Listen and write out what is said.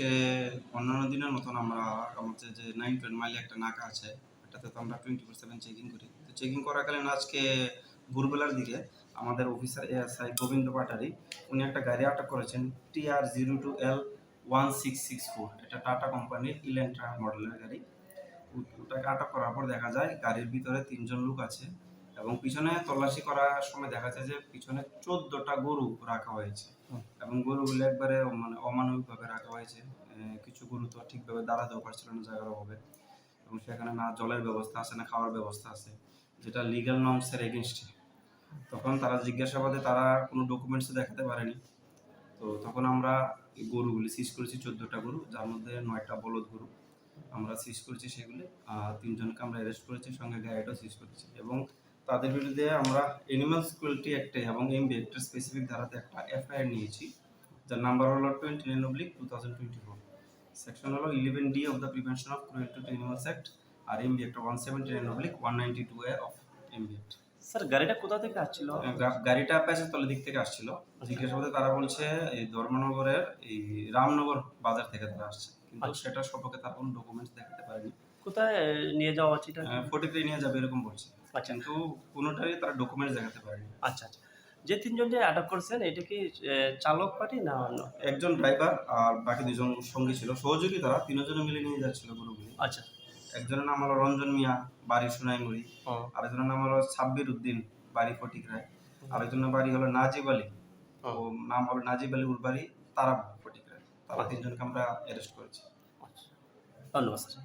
আজকে অন্যান্য দিনের মতন আমরা আমাদের যে নাইন টোয়েন্ট মাইলে একটা নাকা আছে এটাতে তো আমরা টোয়েন্টি ফোর সেভেন চেকিং করি। তো চেকিং করাকালীন আজকে ভোরবেলার দিকে আমাদের অফিসার এএসআই গোবিন্দ পাটারি, উনি একটা গাড়ি আটক করেছেন TR zero two L one six six four এটা টাটা কোম্পানির ইলেন্ট্রা মডেলের গাড়ি। ওটাকে আটক করার পর দেখা যায় গাড়ির ভিতরে তিনজন লোক আছে। এবং পিছনে তল্লাশি করার সময় দেখা যায় যে পিছনে চোদ্দটা গরু রাখা হয়েছে। এবং গরুগুলো একবারে মানে অমানবিকভাবে রাখা হয়েছে। কিছু গরু তো ঠিকভাবে দাঁড়াতেও পারছিল না জায়গার অভাবে। এবং সেখানে না জলের ব্যবস্থা আছে না খাওয়ার ব্যবস্থা আছে যেটা লিগ্যাল নর্মসের এগেনস্টে তখন তারা জিজ্ঞাসাবাদে তারা কোনো ডকুমেন্টস দেখাতে পারেনি। তো তখন আমরা গরুগুলি সিজ করেছি চোদ্দোটা গরু যার মধ্যে নয়টা বলদ গরু। আমরা সিজ করেছি সেগুলি আর তিনজনকে আমরা অ্যারেস্ট করেছি সঙ্গে গাড়িটাও সিজ করেছি। এবং তাদের বিরুদ্ধে আমরা এনিম্যালস ক্রুয়েলটি অ্যাক্টে এবং এমবি অ্যাক্টের স্পেসিফিক ধারাতে একটা এফআইআর নিয়েছি যার নাম্বার হলো twenty nine oblique two thousand twenty four section হলো eleven D of the prevention of cruelty to animals act R MB একটা one seventy nine oblique one ninety two A of MB act sir গাড়িটা কোথা থেকে আসছিল? গাড়িটা প্যাসের তলের দিক থেকে আসছিল। জিজ্ঞাসাবাদে তারা বলছে এই ধর্মনগরের এই রামনগর বাজার থেকে তারা আসছে। কিন্তু আচ্ছা। সেটা সম্পর্কে তার কোনো ডকুমেন্টস দেখাতে পারেনি। কোথায় নিয়ে যাওয়া হচ্ছে এটা? ফটিকরে নিয়ে যাবে এরকম বলছে। আচ্ছা। কিন্তু কোনোটাই তারা ডকুমেন্টস দেখাতে পারেনি। আচ্ছা আচ্ছা। যে তিনজন যে আটক করেছেন এটা কি চালক পার্টি না অন্য? একজন ড্রাইভার আর বাকি দুজন সঙ্গী ছিল। সহযোগী তারা তিনজনে মিলে নিয়ে যাচ্ছিল গরুগুলি আচ্ছা। একজনের নাম হলো রঞ্জন মিয়া বাড়ি সোনাইমুড়ি। ও। আরেকজনের নাম হলো সাব্বির উদ্দিন বাড়ি ফটিকরায় আরেকজনের বাড়ি হলো নাজিব আলী। ও, নাম হলো নাজিব আলী ওর বাড়ি তারা ফটিকরায় তারা আচ্ছা। তিনজনকে আমরা অ্যারেস্ট করেছি। আচ্ছা। ধন্যবাদ স্যার।